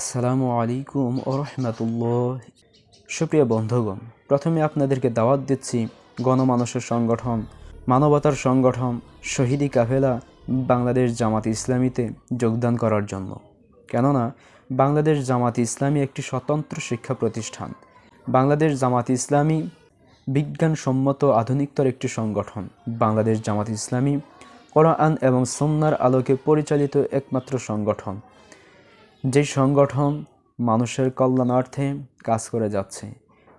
আসসালামু আলাইকুম ও রহমতুল্লাহ। সুপ্রিয় বন্ধুগণ, প্রথমে আপনাদেরকে দাওয়াত দিচ্ছি গণমানুষের সংগঠন, মানবতার সংগঠন, শহীদি কাফেলা বাংলাদেশ জামাত ইসলামীতে যোগদান করার জন্য। কেননা, বাংলাদেশ জামাত ইসলামী একটি স্বতন্ত্র শিক্ষা প্রতিষ্ঠান। বাংলাদেশ জামাত ইসলামী বিজ্ঞানসম্মত আধুনিকতর একটি সংগঠন। বাংলাদেশ জামাত ইসলামী কোরআন এবং সন্ন্যার আলোকে পরিচালিত একমাত্র সংগঠন। যে সংগঠন মানুষের কল্যাণার্থে কাজ করে যাচ্ছে,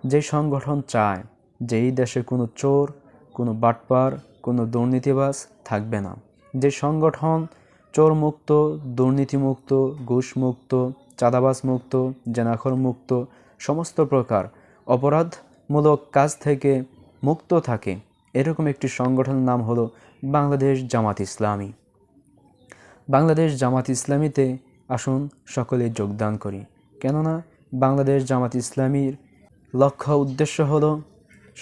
যে সংগঠন চায় যে এই দেশে কোনো চোর, কোনো বাটপার, কোনো দুর্নীতিবাজ থাকবে না। যে সংগঠন চোর মুক্ত দুর্নীতিমুক্ত, ঘুষমুক্ত চাঁদাবাজ মুক্ত জেনাখর মুক্ত সমস্ত প্রকার অপরাধমূলক কাজ থেকে মুক্ত থাকে, এরকম একটি সংগঠনের নাম হলো বাংলাদেশ জামাত ইসলামী। বাংলাদেশ জামাত ইসলামীতে আসুন সকলে যোগদান করি। কেননা বাংলাদেশ জামাত ইসলামীর লক্ষ্য উদ্দেশ্য হলো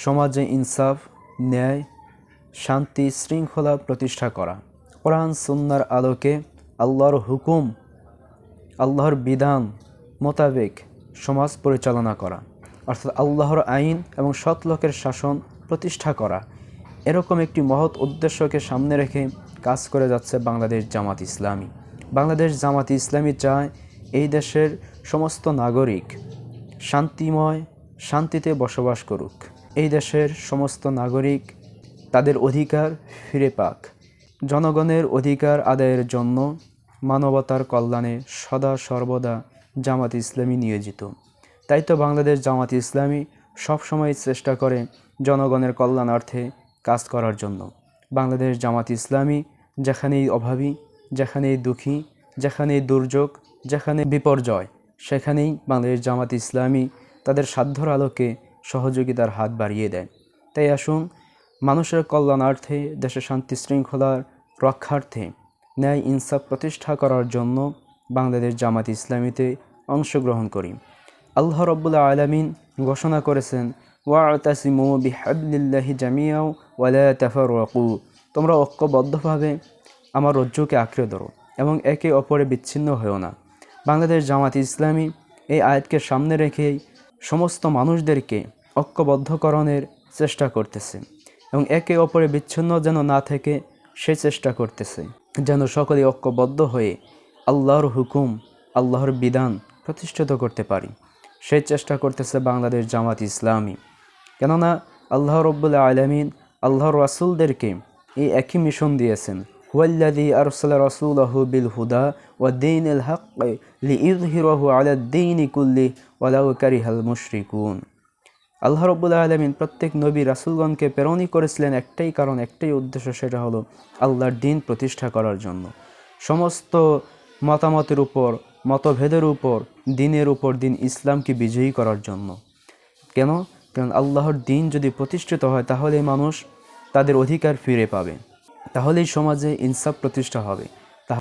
সমাজে ইনসাফ, ন্যায়, শান্তি, শৃঙ্খলা প্রতিষ্ঠা করা। কোরআন, সুন্নার আলোকে আল্লাহর হুকুম, আল্লাহর বিধান মোতাবেক সমাজ পরিচালনা করা। অর্থাৎ আল্লাহর আইন এবং সৎ লোকের শাসন প্রতিষ্ঠা করা। এরকম একটি মহৎ উদ্দেশ্যকে সামনে রেখে কাজ করে যাচ্ছে বাংলাদেশ জামাত ইসলামী। বাংলাদেশ জামাত ইসলামী চায় এই দেশের সমস্ত নাগরিক শান্তিময়, শান্তিতে বসবাস করুক। এই দেশের সমস্ত নাগরিক তাদের অধিকার ফিরে পাক। জনগণের অধিকার আদায়ের জন্য মানবতার কল্যাণে সদা সর্বদা জামাত ইসলামী নিয়োজিত। তাই তো বাংলাদেশ জামাত ইসলামী সবসময় চেষ্টা করে জনগণের কল্যাণার্থে কাজ করার জন্য। বাংলাদেশ জামাত ইসলামী যেখানেই অভাবী যেখানেই দুঃখী যেখানেই দুর্যোগ, যেখানে বিপর্যয়, সেখানেই বাংলাদেশ জামাত ইসলামী তাদের সাধ্যর আলোকে সহযোগিতার হাত বাড়িয়ে দেয়। তাই আসুন, মানুষের কল্যাণার্থে দেশের শান্তি শৃঙ্খলার রক্ষার্থে ন্যায় ইনসাফ প্রতিষ্ঠা করার জন্য বাংলাদেশ জামাত ইসলামীতে অংশগ্রহণ করি। আল্লাহ রব্বুল্লা আলমিন ঘোষণা করেছেন, ওয়াতাসিমু বিহাবলিল্লাহি জামিয়াও ওয়ালা তাফারকু তোমরা ঐক্যবদ্ধভাবে আমার রজ্জুকে আঁকড়ে ধরো এবং একে অপরে বিচ্ছিন্ন হয়েও না। বাংলাদেশ জামাত ইসলামী এই আয়াতকে সামনে রেখেই সমস্ত মানুষদেরকে ঐক্যবদ্ধকরণের চেষ্টা করতেছে এবং একে অপরে বিচ্ছিন্ন যেন না থেকে সে চেষ্টা করতেছে, যেন সকলে ঐক্যবদ্ধ হয়ে আল্লাহর হুকুম, আল্লাহর বিধান প্রতিষ্ঠিত করতে পারি। সেই চেষ্টা করতেছে বাংলাদেশ জামাত ইসলামী। কেননা আল্লাহ রব্বুল্লা আলমিন আল্লাহর রাসুলদেরকে এই একই মিশন দিয়েছেন। হুয়াল্লাদি আরসাল রাসুলহু বিল হুদা ও দিন এল হক লিইজহিরহু আলা দিন কুল্লি ওয়ালাউ কারিহাল মুশরিকুন। আল্লাহ রব্বুল্লা আলমিন প্রত্যেক নবী রাসুলগণকে প্রেরণই করেছিলেন একটাই কারণ, একটাই উদ্দেশ্য, সেটা হলো আল্লাহর দিন প্রতিষ্ঠা করার জন্য। সমস্ত মতামতের উপর, মতভেদের উপর, দিনের উপর দিন ইসলামকে বিজয়ী করার জন্য। কেন? কারণ আল্লাহর দিন যদি প্রতিষ্ঠিত হয়, তাহলে মানুষ তাদের অধিকার ফিরে পাবে। তাহলেই সমাজে ইনসাফ প্রতিষ্ঠা হবে।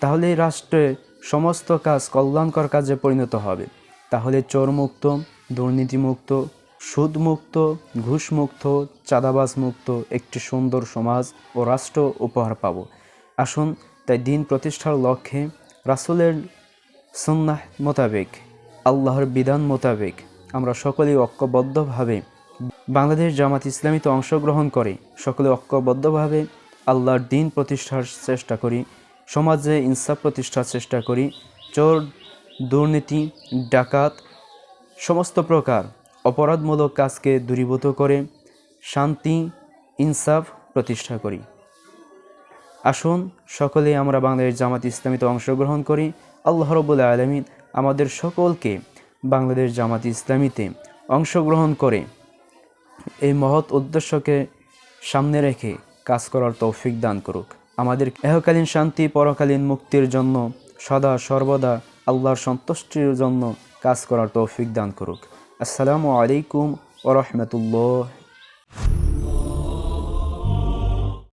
তাহলেই রাষ্ট্রে সমস্ত কাজ কল্যাণকর কাজে পরিণত হবে। তাহলে চোরমুক্ত, দুর্নীতিমুক্ত, সুদমুক্ত, ঘুষমুক্ত চাঁদাবাজ মুক্ত একটি সুন্দর সমাজ ও রাষ্ট্র উপহার পাব। আসুন, তাই দিন প্রতিষ্ঠার লক্ষ্যে রাসুলের সন্ন্যাহ মোতাবেক, আল্লাহর বিধান মোতাবেক আমরা সকলেই ঐক্যবদ্ধভাবে বাংলাদেশ জামাত ইসলামীতে অংশগ্রহণ করে। সকলে ঐক্যবদ্ধভাবে আল্লাহর দিন প্রতিষ্ঠার চেষ্টা করি, সমাজে ইনসাফ প্রতিষ্ঠার চেষ্টা করি, চোর, দুর্নীতি, ডাকাত, সমস্ত প্রকার অপরাধমূলক কাজকে দূরীভূত করে শান্তি, ইনসাফ প্রতিষ্ঠা করি। আসুন সকলে আমরা বাংলাদেশ জামাত ইসলামীতে অংশগ্রহণ করি। আল্লাহ রবুল্লা আলমিন আমাদের সকলকে বাংলাদেশ জামাত ইসলামীতে অংশগ্রহণ করে এই মহৎ উদ্দেশ্যকে সামনে রেখে কাজ করার তৌফিক দান করুক। আমাদের এহকালীন শান্তি, পরকালীন মুক্তির জন্য সদা, সর্বদা আল্লাহর সন্তুষ্টির জন্য কাজ করার তৌফিক দান করুক। আসসালামু আলাইকুম ওরহমতুল্লাহ